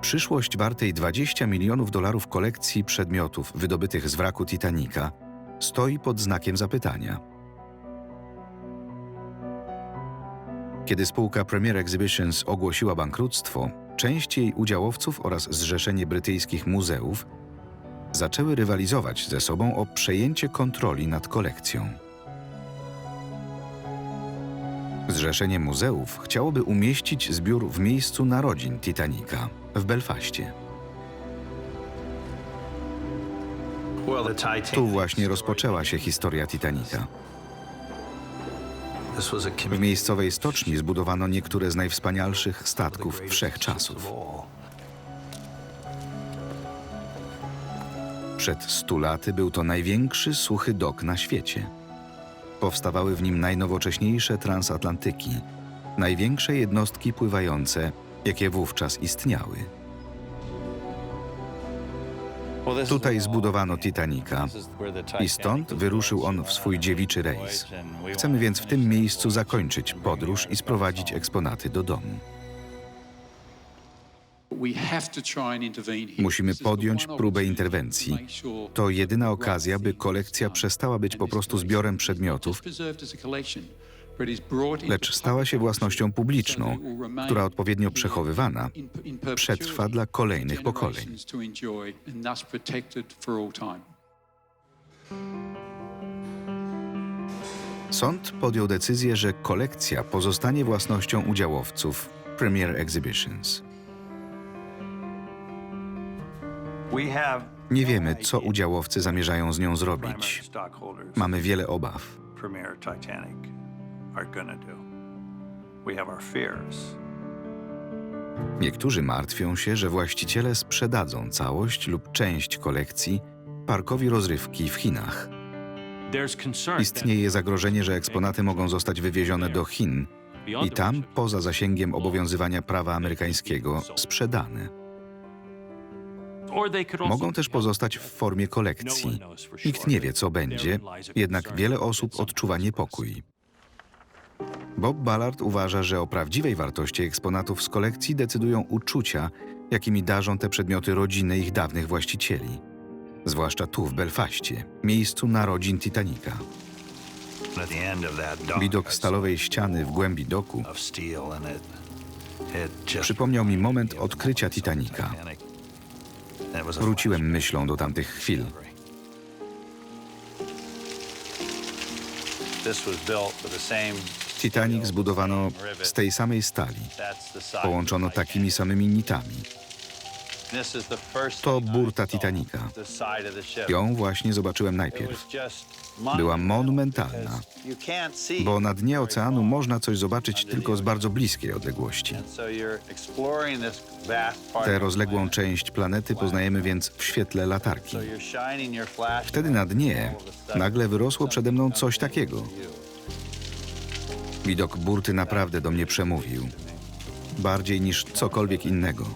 Przyszłość wartej 20 milionów dolarów kolekcji przedmiotów wydobytych z wraku Titanica stoi pod znakiem zapytania. Kiedy spółka Premier Exhibitions ogłosiła bankructwo, część jej udziałowców oraz Zrzeszenie Brytyjskich Muzeów zaczęły rywalizować ze sobą o przejęcie kontroli nad kolekcją. Zrzeszenie Muzeów chciałoby umieścić zbiór w miejscu narodzin Titanica w Belfaście. Tu właśnie rozpoczęła się historia Titanica. W miejscowej stoczni zbudowano niektóre z najwspanialszych statków wszechczasów. Przed stu laty był to największy suchy dok na świecie. Powstawały w nim najnowocześniejsze transatlantyki, największe jednostki pływające, jakie wówczas istniały. Tutaj zbudowano Titanica i stąd wyruszył on w swój dziewiczy rejs. Chcemy więc w tym miejscu zakończyć podróż i sprowadzić eksponaty do domu. Musimy podjąć próbę interwencji. To jedyna okazja, by kolekcja przestała być po prostu zbiorem przedmiotów, lecz stała się własnością publiczną, która odpowiednio przechowywana przetrwa dla kolejnych pokoleń. Sąd podjął decyzję, że kolekcja pozostanie własnością udziałowców Premier Exhibitions. Nie wiemy, co udziałowcy zamierzają z nią zrobić. Mamy wiele obaw. Niektórzy martwią się, że właściciele sprzedadzą całość lub część kolekcji parkowi rozrywki w Chinach. Istnieje zagrożenie, że eksponaty mogą zostać wywiezione do Chin i tam, poza zasięgiem obowiązywania prawa amerykańskiego, sprzedane. Mogą też pozostać w formie kolekcji. Nikt nie wie, co będzie, jednak wiele osób odczuwa niepokój. Bob Ballard uważa, że o prawdziwej wartości eksponatów z kolekcji decydują uczucia, jakimi darzą te przedmioty rodziny ich dawnych właścicieli. Zwłaszcza tu, w Belfaście, miejscu narodzin Titanica. Widok stalowej ściany w głębi doku przypomniał mi moment odkrycia Titanica. Wróciłem myślą do tamtych chwil. Titanic zbudowano z tej samej stali. Połączono takimi samymi nitami. To burta Titanica. Ją właśnie zobaczyłem najpierw. Była monumental monumentalna, bo na dnie oceanu można coś zobaczyć tylko z bardzo bliskiej odległości. Tę rozległą część planety poznajemy więc w świetle latarki. Wtedy na dnie nagle wyrosło przede mną coś takiego. Widok burty naprawdę do mnie przemówił. Bardziej niż cokolwiek innego.